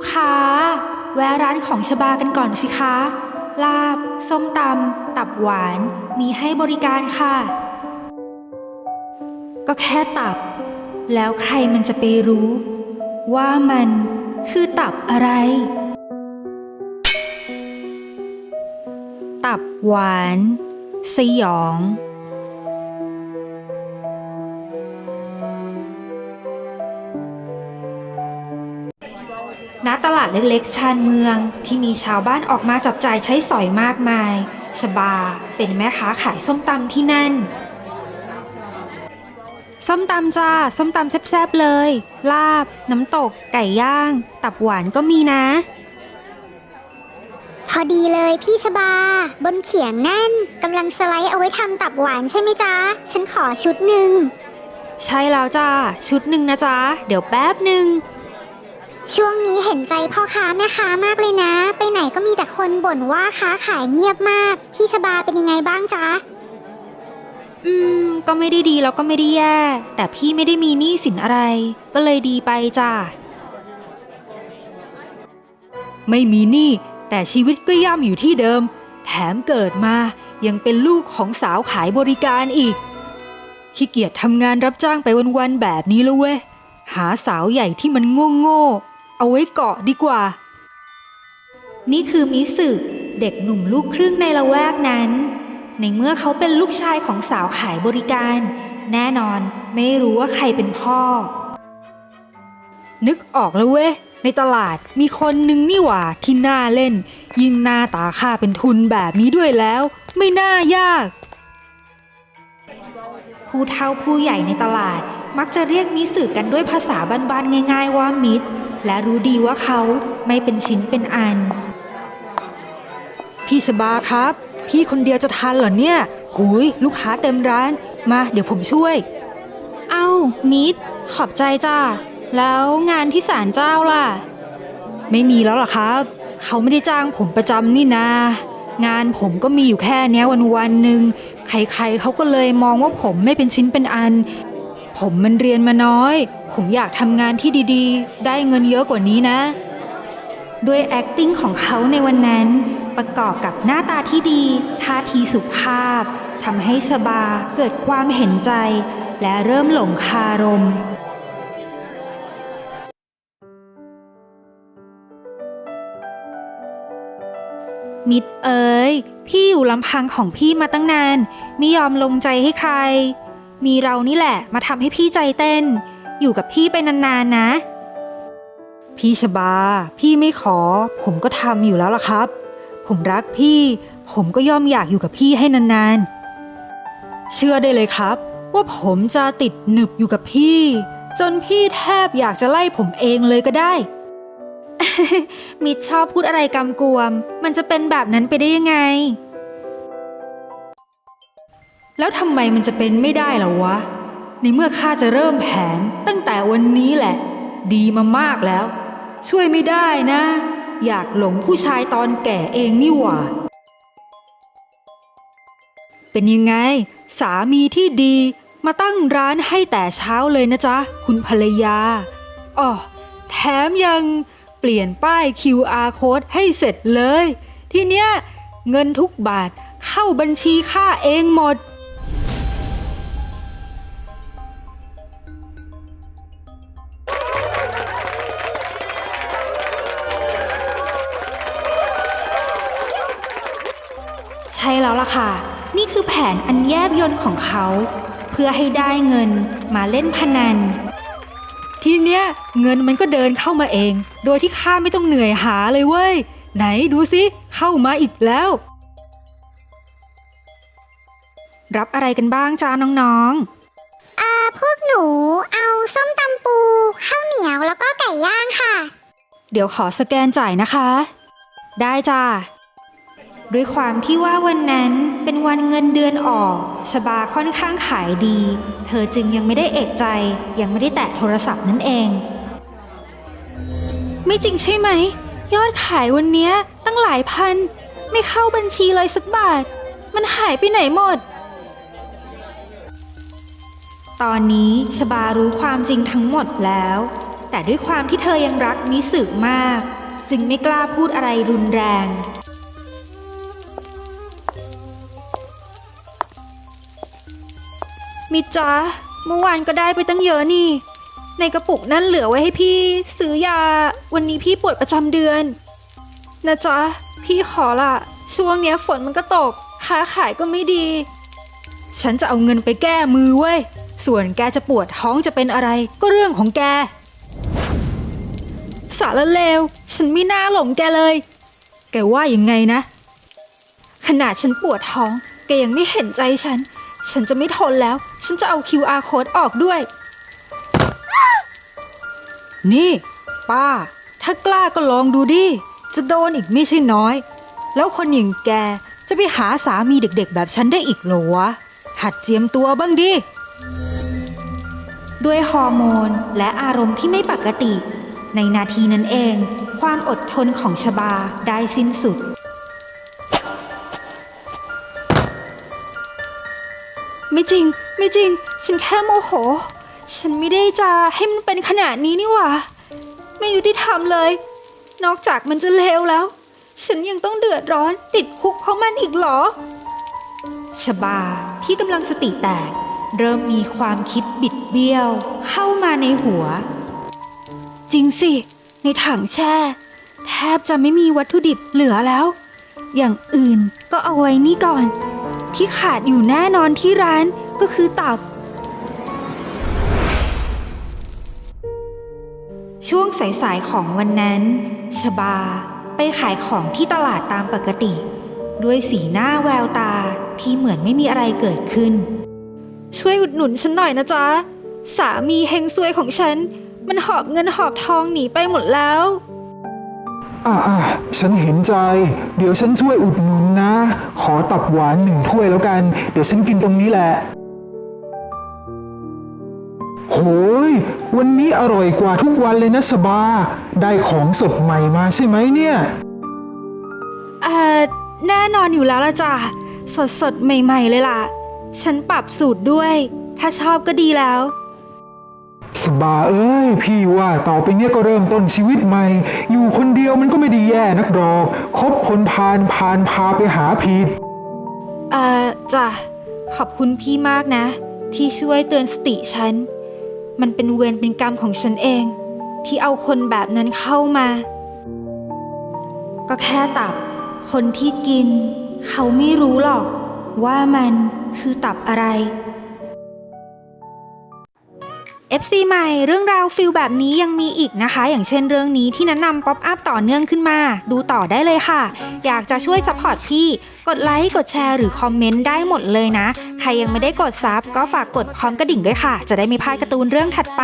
ลูกค้า แวะร้านของชบากันก่อนสิคะ ลาบ ส้มตำ ตับหวาน มีให้บริการค่ะ ก็แค่ตับ แล้วใครมันจะไปรู้ ว่ามันคือตับอะไร ตับหวาน สยอง ตลาดเล็กๆ ชานเมือง ที่มีชาวบ้านออกมาจับจ่ายใช้สอยมากมาย ชบาเป็นแม่ค้าขายส้มตำที่นั่น ส้มตำจ้า ส้มตำแซ่บๆเลย ลาบ น้ำตก ไก่ย่าง ตับหวานก็มีนะ พอดีเลยพี่ชบา บนเขียงนั่นกำลังสไลด์เอาไว้ทำตับหวานใช่ไหมจ๊ะ ฉันขอชุดหนึ่ง ใช่แล้วจ้า ชุดหนึ่งนะจ๊ะ เดี๋ยวแป๊บหนึ่ง ช่วงนี้เห็นใจพ่อค้าแม่ค้ามากเลยนะ ไปไหนก็มีแต่คนบ่นว่าค้าขายเงียบมาก พี่ชบาเป็นยังไงบ้างจ๊ะ อืม ก็ไม่ได้ดีแล้วก็ไม่ได้แย่ แต่พี่ไม่ได้มีหนี้สินอะไร ก็เลยดีไปจ้าไม่มีหนี้แต่ชีวิตก็ย่ำอยู่ที่เดิม แถมเกิดมายังเป็นลูกของสาวขายบริการอีก ขี้เกียจทำงานรับจ้างไปวันๆแบบนี้แล้วเว้ย หาสาวใหญ่ที่มันโง่ๆ เอาไว้เกาะดีกว่า นี่คือมิสึเด็กหนุ่มลูกครึ่งในละแวกนั้น ในเมื่อเขาเป็นลูกชายของสาวขายบริการ แน่นอนไม่รู้ว่าใครเป็นพ่อ นึกออกแล้วเว้ยในตลาดมีคนนึงนี่หว่าที่น่าเล่น ยิ่งหน้าตาค่าเป็นทุนแบบนี้ด้วยแล้ว ไม่น่ายาก ผู้เฒ่าผู้ใหญ่ในตลาดมักจะเรียกมิสึกันด้วยภาษาบ้านๆง่าย ๆว่ามิตร และรู้ดีว่าเขาไม่เป็นชิ้นเป็นอัน พี่ชบาครับ พี่คนเดียวจะทันเหรอเนี่ยหุยลูกค้าเต็มร้าน มาเดี๋ยวผมช่วย เอ้ามิตรขอบใจจ้า แล้วงานที่ศาลเจ้าล่ะ ไม่มีแล้วล่ะครับ เขาไม่ได้จ้างผมประจำนี่นางานผมก็มีอยู่แค่เนี้ยวันวันๆหนึ่งใครๆเขาก็เลยมองว่าผมไม่เป็นชิ้นเป็นอัน ผมมันเรียนมาน้อย ผมอยากทำงานที่ดีๆ ได้เงินเยอะกว่านี้นะ ด้วย acting ของเขาในวันนั้น ประกอบกับหน้าตาที่ดีท่าทีสุภาพทำให้ชบาเกิดความเห็นใจ และเริ่มหลงคารม มิตรเอ๋ยพี่อยู่ลำพังของพี่มาตั้งนาน ไม่ยอมลงใจให้ใคร มีเรานี่แหละมาทำให้พี่ใจเต้น อยู่กับพี่ไปนานๆนะ พี่ชบา พี่ไม่ขอ ผมก็ทำอยู่แล้วล่ะครับ ผมรักพี่ ผมก็ย่อมอยากอยู่กับพี่ให้นานๆ เชื่อได้เลยครับ ว่าผมจะติดหนึบอยู่กับพี่ จนพี่แทบอยากจะไล่ผมเองเลยก็ได้ มิตรชอบพูดอะไรกำกวม มันจะเป็นแบบนั้นไปได้ยังไง แล้วทำไมมันจะเป็นไม่ได้ล่ะวะ ในเมื่อข้าจะเริ่มแผนตั้งแต่วันนี้แหละ ดีมามากแล้ว ช่วยไม่ได้นะ อยากหลงผู้ชายตอนแก่เองนี่หว่า เป็นยังไง สามีที่ดีมาตั้งร้านให้แต่เช้าเลยนะจ๊ะ คุณภรรยาอ๋อแถมยังเปลี่ยนป้าย QR code ให้เสร็จเลย ทีเนี้ยเงินทุกบาทเข้าบัญชีข้าเองหมด ค่ะ นี่คือแผนอันแยบยลของเขา เพื่อให้ได้เงินมาเล่นพนัน ทีเนี้ยเงินมันก็เดินเข้ามาเอง โดยที่ข้าไม่ต้องเหนื่อยหาเลยเว้ย ไหนดูสิเข้ามาอีกแล้ว รับอะไรกันบ้างจ้าน้องอ่าพวกหนูเอาส้มตำปูข้าวเหนียวแล้วก็ไก่ย่างค่ะๆเดี๋ยวขอสแกนจ่ายนะคะ ได้จ้า ด้วยความที่ว่าวันนั้นเป็นวันเงินเดือนออกชบาค่อนข้างขายดี เธอจึงยังไม่ได้เอกใจ ยังไม่ได้แตะโทรศัพท์นั่นเอง ไม่จริงใช่ไหม ยอดขายวันนี้ตั้งหลายพัน ไม่เข้าบัญชีเลยสักบาท มันหายไปไหนหมด ตอนนี้ชบารู้ความจริงทั้งหมดแล้ว แต่ด้วยความที่เธอยังรักมิสึกมาก จึงไม่กล้าพูดอะไรรุนแรง มิจ๊ะเมื่อวานก็ได้ไปตั้งเยอะนี่ ในกระปุกนั่นเหลือไว้ให้พี่ ซื้อยา วันนี้พี่ปวดประจำเดือน นะจ๊ะ พี่ขอละช่วงเนี้ยฝนมันก็ตก ค้าขายก็ไม่ดี ฉันจะเอาเงินไปแก้มือเว้ย ส่วนแกจะปวดท้องจะเป็นอะไร ก็เรื่องของแก สารเลว ฉันไม่น่าหลงแกเลย แกว่ายังไงนะ ขนาดฉันปวดท้อง แกยังไม่เห็นใจฉัน ฉันจะไม่ทนแล้ว ฉันจะเอา QR code ออกด้วย นี่ ป้า ถ้ากล้าก็ลองดูดิ จะโดนอีกไม่ใช่น้อย แล้วคนอย่างแกจะไปหาสามีเด็กๆ แบบฉันได้อีกเหรอวะ หัดเจียมตัวบ้างดิ ด้วยฮอร์โมนและอารมณ์ที่ไม่ปกติ ในนาทีนั้นเอง ความอดทนของชบาได้สิ้นสุด ไม่จริง ไม่จริง ฉันแค่โมโห ฉันไม่ได้จะให้มันเป็นขนาดนี้นี่หว่า ไม่ยุติธรรมเลย นอกจากมันจะเลวแล้ว ฉันยังต้องเดือดร้อนติดคุกเพราะมันอีกเหรอชบาที่กำลังสติแตก เริ่มมีความคิดบิดเบี้ยว เข้ามาในหัว จริงสิ ในถังแช่ แทบจะไม่มีวัตถุดิบเหลือแล้ว อย่างอื่นก็เอาไว้นี่ก่อน ที่ขาดอยู่แน่นอนที่ร้านก็คือตับ ช่วงสายๆของวันนั้น ชบาไปขายของที่ตลาดตามปกติ ด้วยสีหน้าแววตาที่เหมือนไม่มีอะไรเกิดขึ้น ช่วยอุดหนุนฉันหน่อยนะจ๊ะ สามีเฮงซวยของฉัน มันหอบเงินหอบทองหนีไปหมดแล้ว อ่าอ่าฉันเห็นใจ เดี๋ยวฉันช่วยอุดหนุนนะ ขอตับหวานหนึ่งถ้วยแล้วกัน เดี๋ยวฉันกินตรงนี้แหละ โหย วันนี้อร่อยกว่าทุกวันเลยนะสบา ได้ของสดใหม่มาใช่ไหมเนี่ย เอ่อ แน่นอนอยู่แล้วละจ้ะ สดสดใหม่ ๆ เลยล่ะ ฉันปรับสูตรด้วย ถ้าชอบก็ดีแล้ว บาเอ้ยพี่ว่าต่อไปเนี้ยก็เริ่มต้นชีวิตใหม่ อยู่คนเดียวมันก็ไม่ได้แย่นักดอกคบคนพาลพาลพาไปหาผิดเอ่อจ้ะขอบคุณพี่มากนะ ที่ช่วยเตือนสติฉัน มันเป็นเวรเป็นกรรมของฉันเอง ที่เอาคนแบบนั้นเข้ามา ก็แค่ตับ คนที่กิน เขาไม่รู้หรอก ว่ามันคือตับอะไร FC ใหม่เรื่องราวฟิลแบบนี้ยังมีอีกนะคะ อย่างเช่นเรื่องนี้ที่แนะนำป๊อปอัพต่อเนื่องขึ้นมา ดูต่อได้เลยค่ะ อยากจะช่วยสปอร์ตพี่ กดไลค์กดแชร์หรือคอมเมนต์ได้หมดเลยนะ ใครยังไม่ได้กดซับก็ฝากกดพร้อมกระดิ่งด้วยค่ะ จะได้ไม่พลาดการ์ตูนเรื่องถัดไป